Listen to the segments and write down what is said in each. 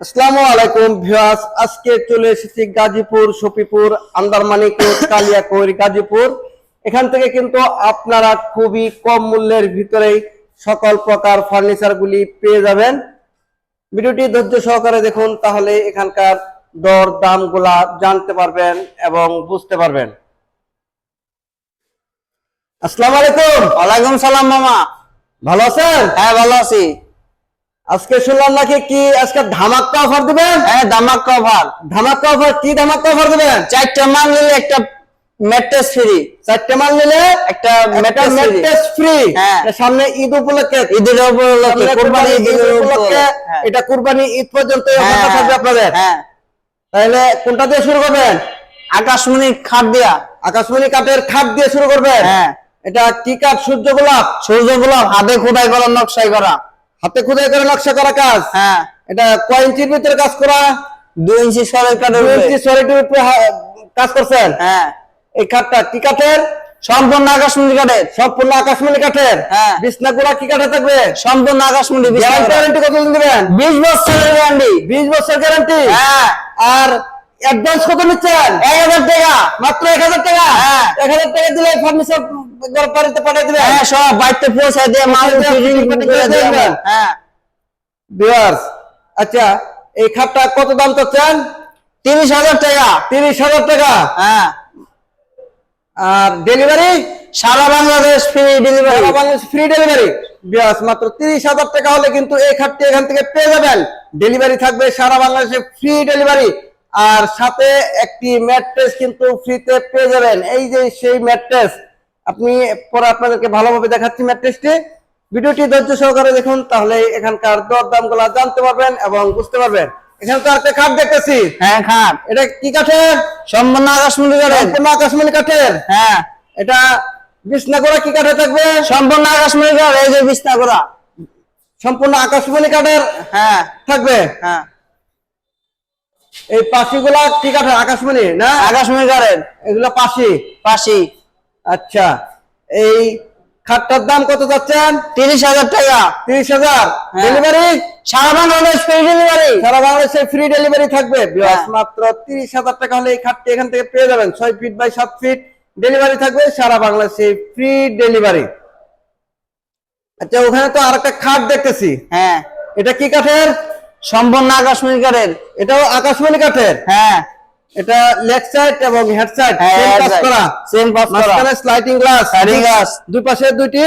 আসসালামু আলাইকুম ভিউয়ার্স আজকে চলে এসেছি গাজীপুর সফিপুর আন্দারমানিকপুর কালিয়াকৈর গাজীপুর। এখান থেকে কিন্তু আপনারা খুবই কম মূল্যের ভিতরেই সকল প্রকার ফার্নিচার গুলি পেয়ে যাবেন। ভিডিওটি ধৈর্য সহকারে দেখুন তাহলে এখানকার দর দামগুলা জানতে পারবেন এবং বুঝতে পারবেন। আসসালামু আলাইকুম। ওয়ালাইকুম সালাম মামা। ভালো আছেন? হ্যাঁ ভালো আছি। আজকে শুনলাম নাকি কি আজকে ধামাক্কা অফার দিবেন? হ্যাঁ দামাক কভার ধামাক্কা অফার কি ধামাক্কা অফার দিবেন? চারটা মাল নিলে একটা ম্যাট্রেস ফ্রি চারটে মাল নিলে একটা ম্যাট্রেস ফ্রি। সামনে ঈদ উপলক্ষে। ঈদের উপলক্ষে কুরবানি ঈদ উপলক্ষে। হ্যাঁ। এটা কুরবানি ঈদ পর্যন্ত এই হ্যাঁ, অফারটা থাকবে আপনাদের। হ্যাঁ। তাহলে কোনটা দিয়ে শুরু করবেন? আকাশমণি খাট দিয়া। আকাশমণি কাঠের খাট দিয়ে শুরু করবেন? হ্যাঁ। এটা কি কাঠ? সূর্য গোলাপ? সূর্য গোলাপ হাতে খোদাই করা নকশাই করা। খুদাই করে নকশা করা কাজ? হ্যাঁ। এটা কয় ইঞ্চির ভিতরে কাজ করা? দুই ইঞ্চি সরের কাঠের দুই। ইঞ্চি সলিডের উপরে কাজ করছেন? হ্যাঁ। এই খাটটা কি কাঠের? সম্পূর্ণ আকাশমণি কাঠের। সম্পূর্ণ আকাশমণি কাঠের? হ্যাঁ। বিছনাগুলা কি কাঠে থাকবে? সম্পূর্ণ আকাশমণি গ্যারান্টি কতদিন দিবেন? বিশ বছরের গ্যারান্টি বিশ বছর গ্যারান্টি হ্যাঁ। আর অ্যাডভান্স কত নিচ্ছেন? এক হাজার টাকা। মাত্র এক হাজার টাকা? হ্যাঁ। এক হাজার টাকা দিলে ফার্নিচার বাড়িতে পাঠিয়ে দিবেন হ্যাঁ সব বাড়িতে দিয়ে মাল। হ্যাঁ। ভিউয়ার্স আচ্ছা এই খাটটা কত দাম চাচ্ছেন? তিরিশ হাজার টাকা। তিরিশ হাজার টাকা? হ্যাঁ। আর ডেলিভারি সারা বাংলাদেশ ফ্রি ডেলিভারি সারা বাংলাদেশ ফ্রি ডেলিভারি ভিউয়ার্স মাত্র তিরিশ হাজার টাকা হলে কিন্তু এই খাটটি এখান থেকে পেয়ে যাবেন। ডেলিভারি থাকবে সারা বাংলাদেশে ফ্রি ডেলিভারি আর সাথে একটি ম্যাট্রেস কিন্তু ফ্রিতে পেয়ে যাবেন। এই যে সেই ম্যাট্রেস আপনি পরে আপনাদেরকে ভালোভাবে দেখাচ্ছি ম্যাট্রেসটি ভিডিওটি ধৈর্য সহকারে দেখুন তাহলে এখানকার দর দামগুলা জানতে পারবেন এবং বুঝতে পারবেন। এখানে তো একটা খাট দেখতেছি। হ্যাঁ খাট। এটা কি কাঠের? সম্পূর্ণ আকাশমণি কাঠের। সম্পূর্ণ আকাশমণি কাঠের? হ্যাঁ। এটা বিছনা করা কি কাঠে থাকবে? সম্পূর্ণ আকাশমণি কাঠ এই যে বিছনা করা সম্পূর্ণ আকাশমণি কাঠের হ্যাঁ। থাকবে? হ্যাঁ। এই পাশিগুলা কি কাঠের আকাশমণি না? আকাশমণি কাঠের এগুলো পাশি? পাশি। আচ্ছা এই খাটটার দাম কত যাচ্ছেন? তিরিশ হাজার টাকা। তিরিশ হাজার। হ্যাঁ। ডেলিভারি সারা বাংলাদেশ ফ্রি ডেলিভারি সারা বাংলাদেশে ফ্রি ডেলিভারি থাকবে। হ্যাঁ। মাত্র তিরিশ হাজার টাকা হলে এই খাটটি এখান থেকে পেয়ে যাবেন। ছয় ফিট বাই সাত ফিট ডেলিভারি থাকবে সারা বাংলাদেশে ফ্রি ডেলিভারি আচ্ছা ওখানে তো আর একটা খাট দেখতেছি। হ্যাঁ। এটা কি কাঠের? সম্পূর্ণ আকাশমণি কাঠের। এটাও আকাশমণি কাঠের? হ্যাঁ। এটা লেগ সাইড এবং হেড সাইড হ্যাঁ, সেম কাজ side, করা। Same কাজ করা। মাঝখানে স্লাইডিং গ্লাস Sliding glass। দুই পাশে দুইটি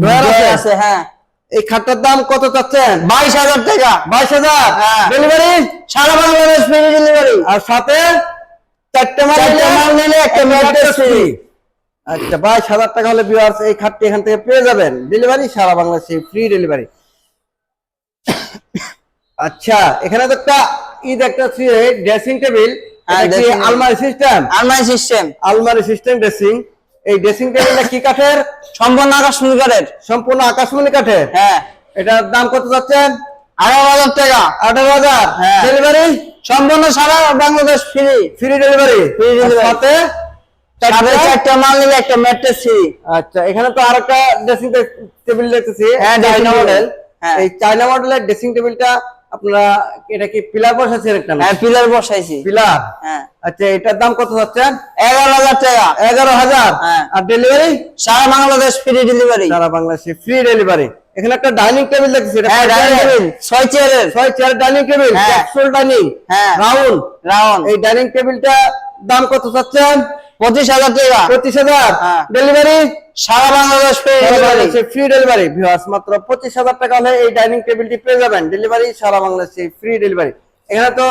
ড্রয়ার আছে। হ্যাঁ। এই খাটটার দাম কত চাচ্ছেন? বাইশ হাজার টাকা। বাইশ হাজার? হ্যাঁ। ডেলিভারি সারা বাংলাদেশ ফ্রি ডেলিভারি আর সাথে চারটে মাল নিলে মাল নিলে একটা free। free। আচ্ছা বাইশ হাজার টাকা হলে ভিউয়ার্স এই খাটটি এখান থেকে পেয়ে যাবেন। ডেলিভারি সারা বাংলাদেশে ফ্রি ডেলিভারি আচ্ছা এখানে তো একটা ঈদ একটা ড্রেসিং টেবিল হ্যাঁ, আলমারি সিস্টেম আলমারি সিস্টেম আলমারি সিস্টেম ড্রেসিং এই ড্রেসিং টেবিলটা কি কাঠের? সম্পূর্ণ আকাশমণি কাঠের। সম্পূর্ণ আকাশমণি কাঠের? হ্যাঁ। এটার দাম কত যাচ্ছেন আঠারো হাজার টাকা। আঠারো হাজার। হ্যাঁ। ডেলিভারি সম্পূর্ণ সারা বাংলাদেশ ফ্রি ফ্রি ডেলিভারি চারটে- মাল নিলে একটা ম্যাট্রেস ফ্রি আচ্ছা এখানে তো আরেকটা ড্রেসিং টেবিল দেখতেছি। হ্যাঁ, চাইনা মডেল হ্যাঁ। এই চাইনা মডেলের ড্রেসিং টেবিলটা আপনারা এটা কি পিলার বসাচ্ছেন একটা হ্যাঁ পিলার বসাইছি। পিলার? হ্যাঁ। আচ্ছা এটার দাম কত যাচ্ছেন? এগারো হাজার টাকা। এগারো হাজার? হ্যাঁ। আর ডেলিভারি সারা বাংলাদেশ ফ্রি ডেলিভারি সারা বাংলাদেশে ফ্রি ডেলিভারি এখানে একটা ডাইনিং টেবিল দেখতেছি এটা হ্যাঁ ডাইনিং টেবিল ছয় চেয়ারের ছয় চেয়ার ডাইনিং টেবিল হ্যাঁ। ক্যাপসুল ডাইনিং হ্যাঁ। রাউন্ড রাউন্ড এই ডাইনিং টেবিলটা দাম কত চাচ্ছেন পঁচিশ হাজার টাকা। পঁচিশ হাজার? হ্যাঁ। ডেলিভারি সারা বাংলাদেশ ফ্রি ডেলিভারি ভিউয়ার্স মাত্র পঁচিশ হাজার টাকা হলে এই ডাইনিং টেবিলটি পেয়ে যাবেন। ডেলিভারি সারা বাংলাদেশে ফ্রি ডেলিভারি এখানে তো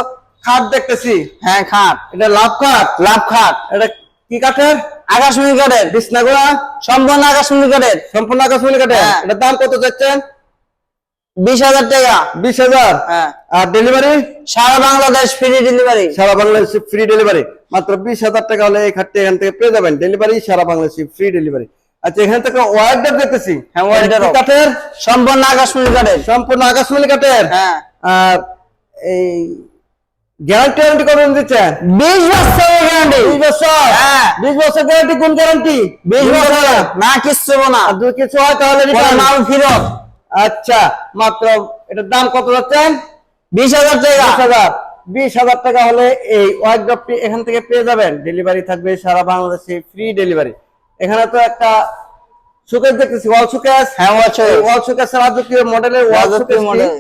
খাট দেখতেছি। হ্যাঁ খাট। এটা লাভ খাট? লাভ খাট। এটা কি কাঠের? আকাশমণি কাঠের। বিছনাগুলা? সম্পূর্ণ আকাশমণি কাঠের। সম্পূর্ণ আকাশমণি কাঠের? হ্যাঁ। এটার দাম কত যাচ্ছেন বিশ হাজার টাকা। বিশ হাজার? হ্যাঁ। আর ডেলিভারি সারা বাংলাদেশ ফ্রি ডেলিভারি সারা বাংলাদেশে ফ্রি ডেলিভারি মাত্র বিশ হাজার টাকা হলে এই খাটটি এখান থেকে পেয়ে যাবেন। ডেলিভারি সারা বাংলাদেশে ফ্রি ডেলিভারি আচ্ছা এখানে থেকে ওয়ার্ডার দেখতেছি। হ্যাঁ, এটা কাঠের? সম্পূর্ণ আকাশমণি কাঠের। সম্পূর্ণ আকাশমণি কাঠের? হ্যাঁ। আর এই গ্যারান্টি ওয়ারেন্টি কত দিচ্ছেন বিশ বছর গ্যারান্টি বিশ বছর? হ্যাঁ। বিশ বছর গ্যারান্টি কোন গ্যারান্টি বিশ বছর। না কিচ্ছু না। আর যদি কিছু হয় তাহলে। মাল ফিরত। আচ্ছা মাত্র এটার দাম কত যাচ্ছেন? বিশ হাজার টাকা। বিশ হাজার। বিশ হাজার টাকা হলে এই ওয়াইড্রপটি এখান থেকে পেয়ে যাবেন। ডেলিভারি থাকবে সারা বাংলাদেশে ফ্রি ডেলিভারি এখানে তো একটা সুকেশ দেখতেছি ওয়াল সুকেশ হ্যাঁ। ওয়াল রাজকীয় মডেলের ওয়াল model।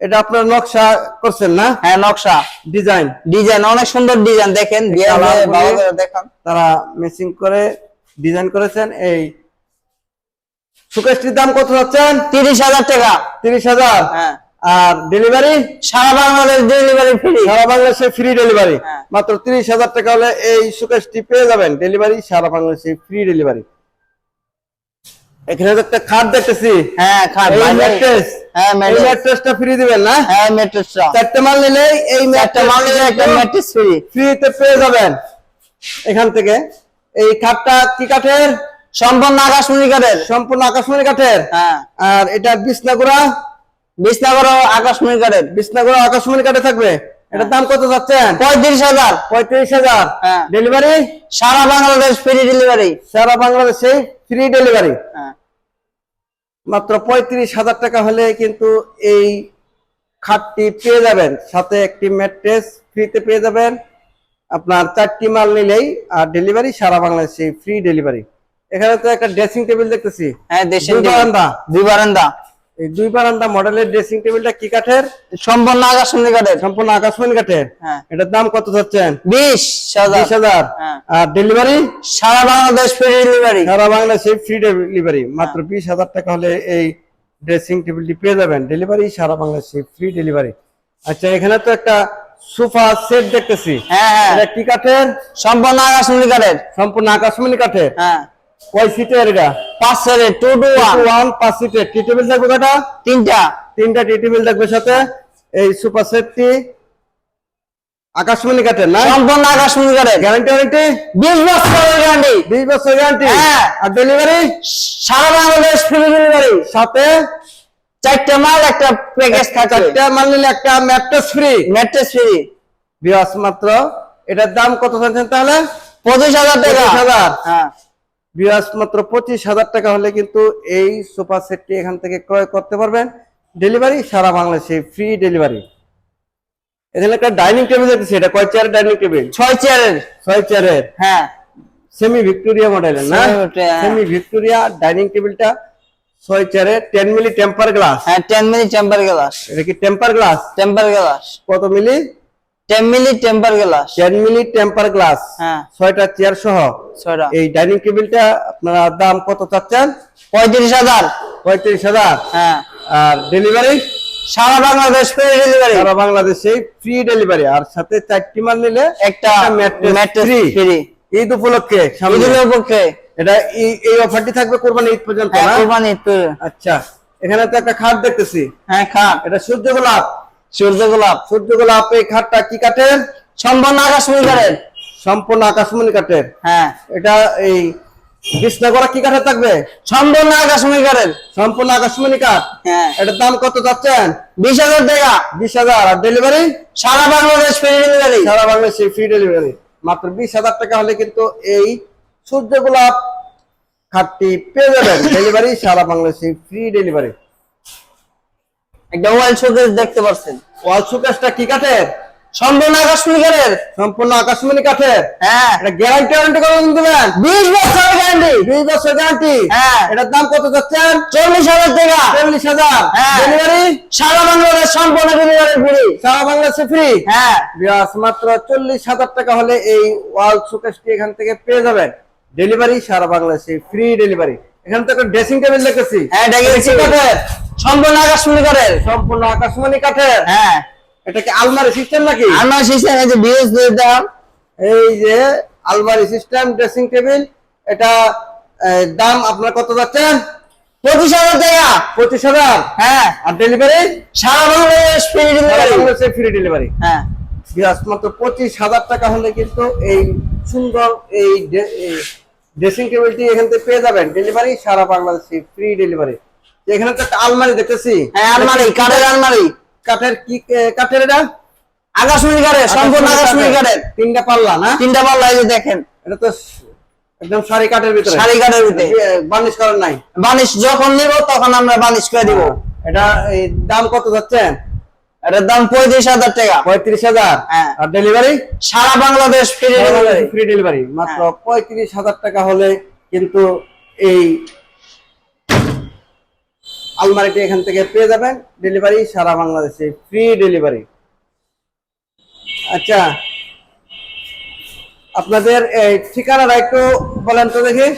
এটা আপনার নকশা করছেন না? হ্যাঁ নকশা। ডিজাইন ডিজাইন অনেক সুন্দর ডিজাইন দেখান। তারা মেসিং করে ডিজাইন করেছেন। এই সুকেশটির দাম কত যাচ্ছেন? তিরিশ হাজার টাকা। তিরিশ হাজার? হ্যাঁ। আর ডেলিভারি সারা বাংলাদেশ ডেলিভারি ফ্রি সারা বাংলাদেশে ফ্রি ডেলিভারি হ্যাঁ। মাত্র তিরিশ হাজার টাকা হলে এই সুকেশটি পেয়ে যাবেন। ডেলিভারি সারা বাংলাদেশে ফ্রি ডেলিভারি এখানে একটা খাট দেখতেছি। হ্যাঁ খাট ম্যাট্রেস হ্যাঁ এই ম্যাট্রেসটা ফ্রি দিবেন না? হ্যাঁ ম্যাট্রেসটা চারটে মাল নিলেই এই একটা মাল নিলে একটা ম্যাট্রেস ফ্রি ফ্রিতে পেয়ে যাবেন। এখান থেকে। এই খাটটা কি কাঠের? সম্পূর্ণ আকাশমণি কাঠের। সম্পূর্ণ আকাশমণি কাঠের? হ্যাঁ। আর এটা বিছনাগুড়া? বিসনাগর আকাশমণি কাঠের। বিছনাগুড়া আকাশমণি কাঠে থাকবে? এটার দাম কত যাচ্ছেন? পঁয়ত্রিশ হাজার। পঁয়ত্রিশ হাজার। হ্যাঁ। ডেলিভারি? সারা বাংলাদেশ ফ্রি ডেলিভারি। সারা বাংলাদেশে ফ্রি ডেলিভারি। হ্যাঁ। মাত্র পঁয়ত্রিশ হাজার টাকা হলে কিন্তু এই খাটটি পেয়ে যাবেন। সাথে একটি ম্যাট্রেস ফ্রিতে পেয়ে যাবেন। আপনার চারটি মাল নিলেই আর ডেলিভারি সারা বাংলাদেশে ফ্রি ডেলিভারি। এখানে তো একটা ড্রেসিং টেবিল দেখতেছি। হ্যাঁ দেশের দুই বারান্দা। দুই বারান্দা। এই দুই বারান্দা মডেলের ড্রেসিং টেবিলটা কি কাঠের? সম্পূর্ণ আকাশমণি কাঠের। সম্পূর্ণ আকাশমণি কাঠের। হ্যাঁ। এটার দাম কত যাচ্ছেন বিশ হাজার। বিশ হাজার। হ্যাঁ। আর ডেলিভারি সারা বাংলাদেশ ফ্রি ডেলিভারি সারা বাংলাদেশে ফ্রি ডেলিভারি মাত্র বিশ হাজার টাকা হলে এই ড্রেসিং টেবিলটি পেয়ে যাবেন। ডেলিভারি সারা বাংলাদেশে ফ্রি ডেলিভারি আচ্ছা এখানে তো একটা সোফা সেট দেখতেছি। হ্যাঁ হ্যাঁ। এটা কি কাঠের? সম্পূর্ণ আকাশমণি কাঠের। সম্পূর্ণ আকাশমণি কাঠের। হ্যাঁ। কয় সিটের এটা? পাঁচ সেরে টু টু ওয়ান পাঁচ সিটের টি টেবিল থাকবে কটা তিনটা। তিনটা টি টেবিল থাকবে সাথে? এই সেটটি আকাশমণি কাঠের না? সম্পূর্ণ আকাশমণি কাঠের। গ্যারান্টি ওয়ারেন্টি বিশ বছরের গ্যারান্টি বিশ বছর গ্যারান্টি হ্যাঁ। আর ডেলিভারি সারা বাংলাদেশ ফ্রি ডেলিভারি সাথে? চারটে মাল একটা প্যাকেজ থাকবে চারটা মাল নিলে একটা ম্যাট্রেস ফ্রি ম্যাট্রেস ফ্রি বিয়াস মাত্র এটার দাম কত চাচ্ছেন তাহলে? পঁচিশ হাজার টাকা। হাজার। হ্যাঁ। বিয়াস মাত্র পঁচিশ হাজার টাকা হলে কিন্তু এই সোফা সেটটি এখান থেকে ক্রয় করতে পারবেন। ডেলিভারি সারা বাংলাদেশে ফ্রি ডেলিভারি এখানে একটা ডাইনিং টেবিল দেখতেছি এটা কয় চেয়ারের ডাইনিং টেবিল ছয় চেয়ারের ছয় চেয়ারের হ্যাঁ। সেমি ভিক্টোরিয়া মডেলের না। সেমি ভিক্টোরিয়া ডাইনিং টেবিলটা ছয় চেয়ারের টেন মিলি টেম্পার গ্লাস হ্যাঁ টেন মিলি টেম্পার গ্লাস এটা কি টেম্পার গ্লাস টেম্পার গ্লাস কত milli ten milli temper glass. Ten milli temper glass. হ্যাঁ। ছয়টা চেয়ার সহ। ছয়টা। এই ডাইনিং টেবিলটা আপনারা দাম কত চাচ্ছেন? পঁয়ত্রিশ হাজার। পঁয়ত্রিশ হাজার। হ্যাঁ। আর ডেলিভারি সারা বাংলাদেশ ফ্রি ডেলিভারি সারা বাংলাদেশে ফ্রি ডেলিভারি আর সাথে চারটি মাল নিলে একটা ম্যাট্রেস ফ্রি ঈদ উপলক্ষে। ঈদের পক্ষে এটা এই- অফারটি থাকবে কোরবানি ঈদ পর্যন্ত হ্যাঁ না? কোরবানি ঈদ আচ্ছা। এখানে তো একটা খাট দেখতেছি। হ্যাঁ খান এটা সূর্য গোলাপ। সূর্য গোলাপ সূর্য গোলাপ এই খাটটা কি কাঠের? সম্পূর্ণ আকাশমণি কাঠের। সম্পূর্ণ আকাশমণি কাঠের। হ্যাঁ। এটা এই বিষ্ণাগড়া কি কাঠের থাকবে? সম্পূর্ণ আকাশমণি কাঠের। সম্পূর্ণ আকাশমণি কাঠ। হ্যাঁ। এটার দাম কত যাচ্ছেন বিশ হাজার টাকা। বিশ হাজার। আর ডেলিভারি সারা বাংলাদেশ ফ্রি ডেলিভারি সারা বাংলাদেশে ফ্রি ডেলিভারি মাত্র বিশ হাজার টাকা হলে কিন্তু এই সূর্য গোলাপ খাটটি পেয়ে যাবেন। ডেলিভারি সারা বাংলাদেশে ফ্রি ডেলিভারি একটা ওয়াল শোকেস দেখতে পাচ্ছেন। ওয়াল সুকেশটা কি কাঠের? সম্পূর্ণ আকাশমণি কাঠের সম্পূর্ণ আকাশমণি কাঠের? হ্যাঁ। এটা গ্যারান্টি ওয়ারেন্টি দেবেন? বছর গ্যারান্টি বিশ বছর গ্যারান্টি হ্যাঁ। এটার দাম কত যাচ্ছেন? চল্লিশ হাজার টাকা। চল্লিশ হাজার। হ্যাঁ। ডেলিভারি সারা বাংলাদেশ সম্পূর্ণ ডেলিভারি ফ্রি সারা বাংলাদেশে ফ্রি হ্যাঁ। বিয়াস মাত্র চল্লিশ হাজার টাকা হলে এই ওয়াল সুকেশটি এখান থেকে পেয়ে যাবেন। ডেলিভারি সারা বাংলাদেশে ফ্রি ডেলিভারি এখানে তো একটা ড্রেসিং টেবিল দেখতেছি। হ্যাঁ কাঠের? সম্পূর্ণ আকাশমণি কাঠের। সম্পূর্ণ আকাশমণি কাঠের? হ্যাঁ। এটা কি আলমারি সিস্টেম নাকি? আমার সিস্টেম এই যে বিএস দিয়ে দাম। এই যে আলমারি সিস্টেম ড্রেসিং টেবিল এটা দাম আপনার কত যাচ্ছেন? পঁচিশ হাজার টাকা। পঁচিশ হাজার? হ্যাঁ। আর ডেলিভারি সারা Bangladesh free delivery free delivery হ্যাঁ। মাত্র পঁচিশ হাজার টাকা হলে কিন্তু এই সুন্দর এই ড্রেসিং টেবিলটি এখান থেকে পেয়ে যাবেন ডেলিভারি সারা বাংলাদেশে ফ্রি ডেলিভারি এখানে তো একটা আলমারি দেখতেছি। হ্যাঁ আলমারি কাঠের আলমারি। কাঠের কি কাঠের এটা? আকাশমণি কাঠের সম্পূর্ণ আকাশমণি কাঠের। তিনটা পাল্লা না? তিনটা পাল্লা এই যে দেখেন। এটা তো একদম সারি কাঠের ভিতরে। শাড়ি কাঠের ভিতরে। বার্নিশ করার নাই? বানিশ যখন নিব তখন আমরা বানিশ করে দিব। এটা দাম কত যাচ্ছেন এটার দাম পঁয়ত্রিশ হাজার টাকা। পঁয়ত্রিশ হাজার? হ্যাঁ। আর ডেলিভারি সারা Bangladesh free delivery free delivery মাত্র হ্যাঁ। পঁয়ত্রিশ হাজার টাকা হলে কিন্তু এই আলমারিটি এখান থেকে পেয়ে যাবেন। ডেলিভারি সারা বাংলাদেশে ফ্রি ডেলিভারি আচ্ছা। আপনাদের এই ঠিকানাটা একটু বলেন তো দেখি।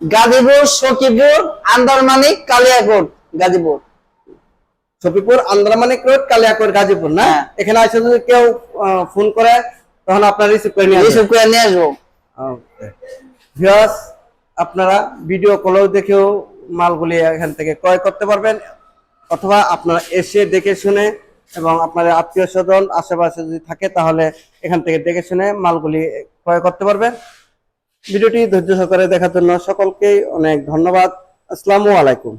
গাজীপুর সখীপুর আন্দারমানিক কালিয়াকোট গাজীপুর। সফিপুর আন্দ্রামানিক রোড কালিয়াকোর গাজীপুর না? হ্যাঁ। এখানে আসে যদি কেউ ফোন করে তখন আপনার রিসিভ করে নিয়ে রিসিভ করে নিয়ে আসব। ভিউয়ার্স আপনারা ভিডিও কলেও দেখেও মালগুলি এখান থেকে ক্রয় করতে পারবেন অথবা আপনারা এসে দেখে শুনে এবং আপনাদের আত্মীয় স্বজন আশেপাশে যদি থাকে তাহলে এখান থেকে দেখে শুনে মালগুলি ক্রয় করতে পারবেন। ভিডিওটি ধৈর্য সহকারে দেখার জন্য সকলকেই অনেক ধন্যবাদ। আসসালামু আলাইকুম।